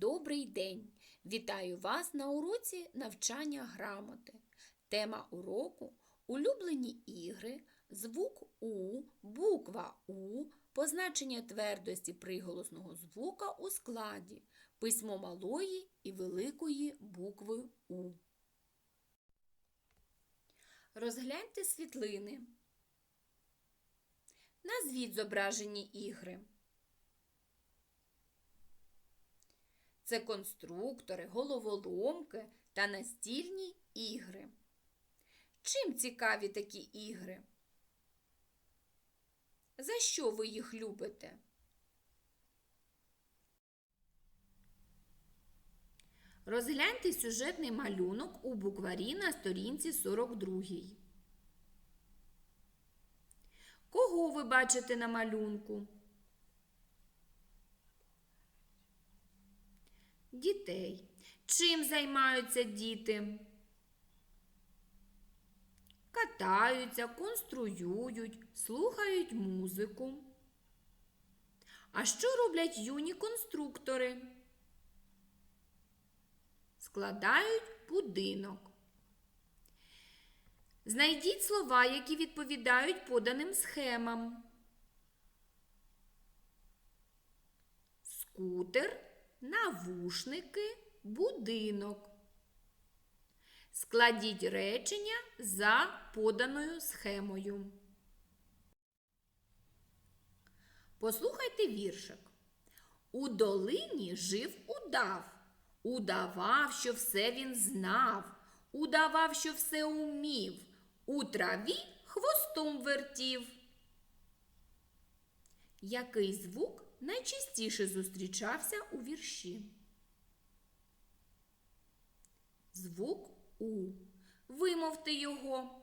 Добрий день! Вітаю вас на уроці навчання грамоти. Тема уроку улюблені ігри, звук У, буква У, позначення твердості приголосного звука у складі, письмо малої і великої букви У. Розгляньте світлини. Назвіть зображені ігри. Це конструктори, головоломки та настільні ігри. Чим цікаві такі ігри? За що ви їх любите? Розгляньте сюжетний малюнок у букварі на сторінці 42. Кого ви бачите на малюнку? Дітей. Чим займаються діти? Катаються, конструюють, слухають музику. А що роблять юні конструктори? Складають будинок. Знайдіть слова, які відповідають поданим схемам. Скутер, навушники, будинок. Складіть речення за поданою схемою. Послухайте віршик. У долині жив удав, удавав, що все він знав, удавав, що все умів, у траві хвостом вертів. Який звук найчастіше зустрічався у вірші? Звук У. Вимовте його.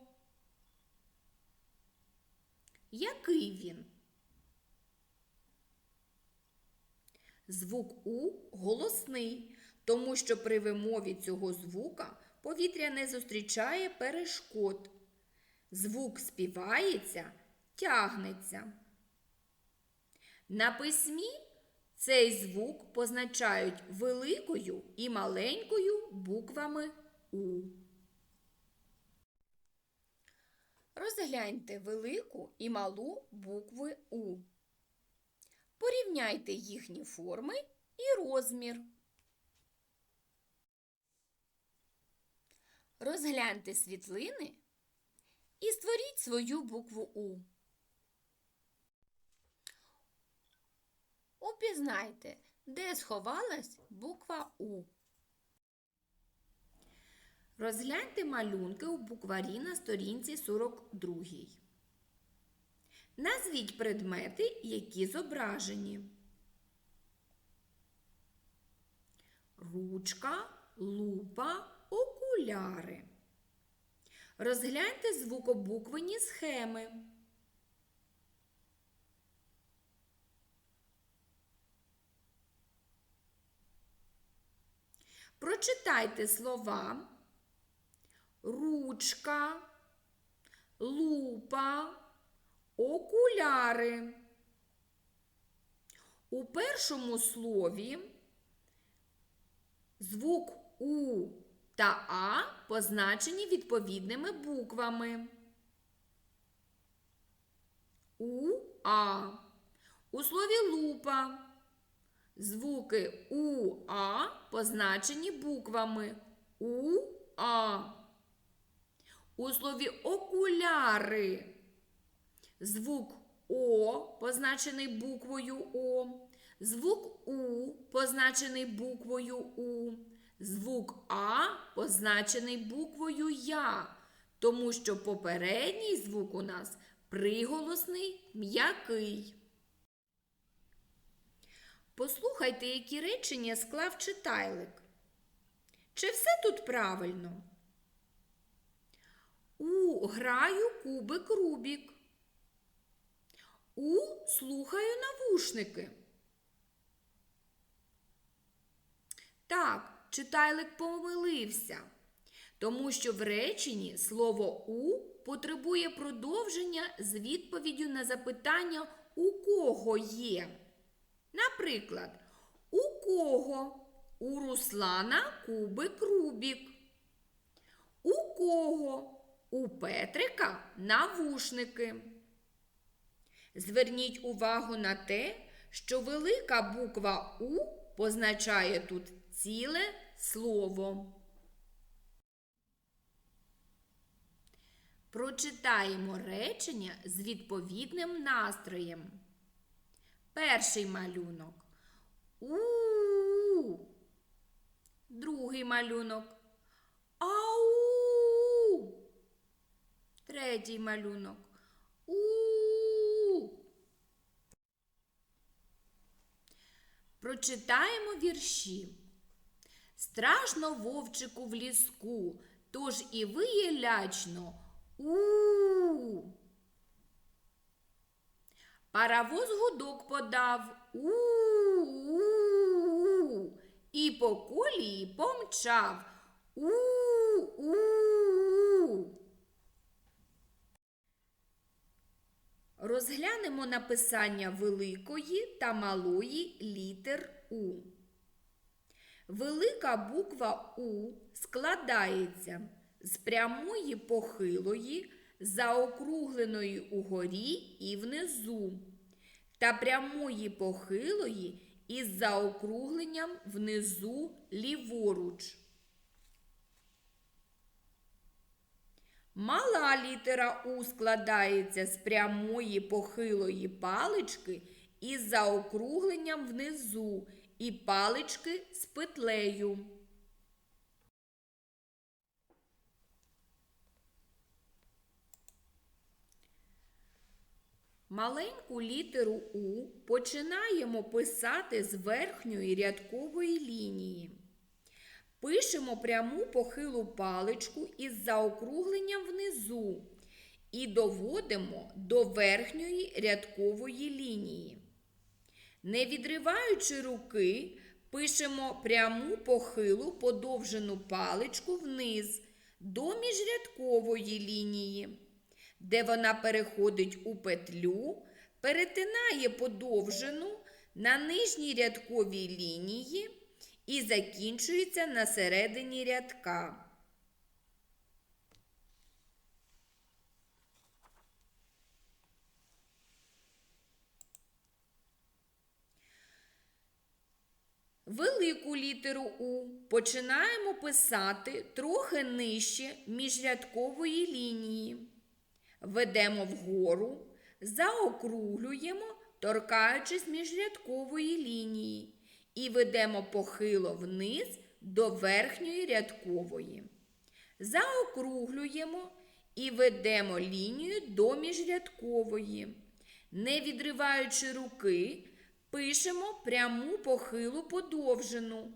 Який він? Звук У голосний, тому що при вимові цього звука повітря не зустрічає перешкод. Звук співається, тягнеться. На письмі цей звук позначають великою і маленькою буквами У. Розгляньте велику і малу букви У. Порівняйте їхні форми і розмір. Розгляньте світлини і створіть свою букву У. Упізнайте, де сховалась буква У. Розгляньте малюнки у букварі на сторінці 42. Назвіть предмети, які зображені. Ручка, лупа, окуляри. Розгляньте звукобуквені схеми. Прочитайте слова ручка, лупа, окуляри. У першому слові звук У та А позначені відповідними буквами. У-А. У слові лупа звуки У-А позначені буквами У-А. У слові окуляри звук О позначений буквою О, звук У позначений буквою У, звук А позначений буквою Я, тому що попередній звук у нас приголосний м'який. Послухайте, які речення склав читайлик. Чи все тут правильно? У граю кубик Рубік. У слухаю навушники. Так, читайлик помилився, тому що в реченні слово У потребує продовження з відповіддю на запитання у кого є. Наприклад, у кого У Руслана кубик Рубік. У кого? У Петрика навушники. Зверніть увагу на те, що велика буква У позначає тут ціле слово. Прочитаємо речення з відповідним настроєм. Перший малюнок. У, -у, -у. Другий малюнок. Ау. -у -у. Третій малюнок. У. Прочитаємо вірші. Страшно вовчику в ліску, тож і виє лячно. У. Паровоз гудок подав. У-у-у. І по колії помчав. У-у-у. Розглянемо написання великої та малої літер У. Велика буква У складається з прямої похилої, заокругленої угорі і внизу, та прямої похилої із заокругленням внизу ліворуч. Мала літера У складається з прямої похилої палички із заокругленням внизу і палички з петлею. Маленьку літеру У починаємо писати з верхньої рядкової лінії. Пишемо пряму похилу паличку із заокругленням внизу і доводимо до верхньої рядкової лінії. Не відриваючи руки, пишемо пряму похилу подовжену паличку вниз до міжрядкової лінії, де вона переходить у петлю, перетинає подовжену на нижній рядковій лінії і закінчується на середині рядка. Велику літеру У починаємо писати трохи нижче міжрядкової лінії. Ведемо вгору, заокруглюємо, торкаючись міжрядкової лінії, і ведемо похило вниз до верхньої рядкової. Заокруглюємо і ведемо лінію до міжрядкової. Не відриваючи руки, пишемо пряму похилу подовжену.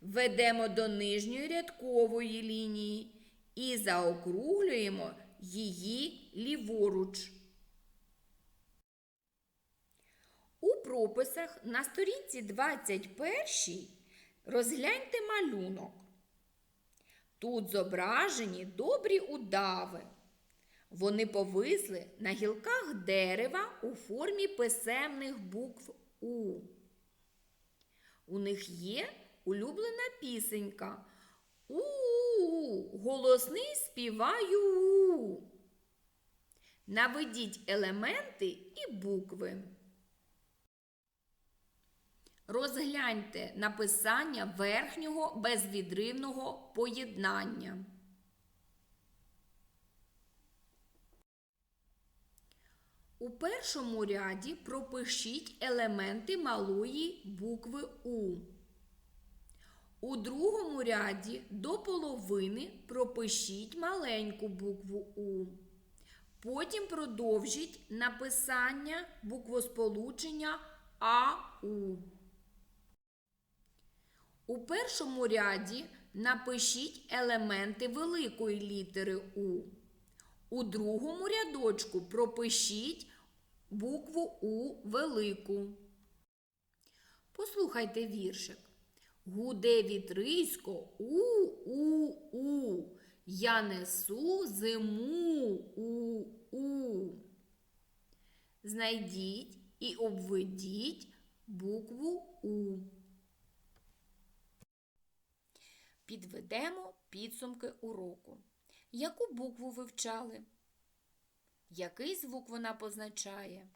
Ведемо до нижньої рядкової лінії і заокруглюємо її ліворуч. У прописах на сторінці 21 розгляньте малюнок. Тут зображені добрі удави. Вони повисли на гілках дерева у формі писемних букв У. У них є улюблена пісенька. У, голосний співаю. У. Наведіть елементи і букви. Розгляньте написання верхнього безвідривного поєднання. У першому ряді пропишіть елементи малої букви У. У другому ряді до половини пропишіть маленьку букву У. Потім продовжіть написання буквосполучення АУ. У першому ряді напишіть елементи великої літери У. У другому рядочку пропишіть букву У велику. Послухайте віршик. Гуде вітрисько у-у-у. Я несу зиму у-у. Знайдіть і обведіть букву У. Підведемо підсумки уроку. Яку букву вивчали? Який звук вона позначає?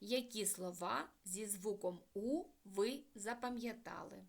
Які слова зі звуком У ви запам'ятали?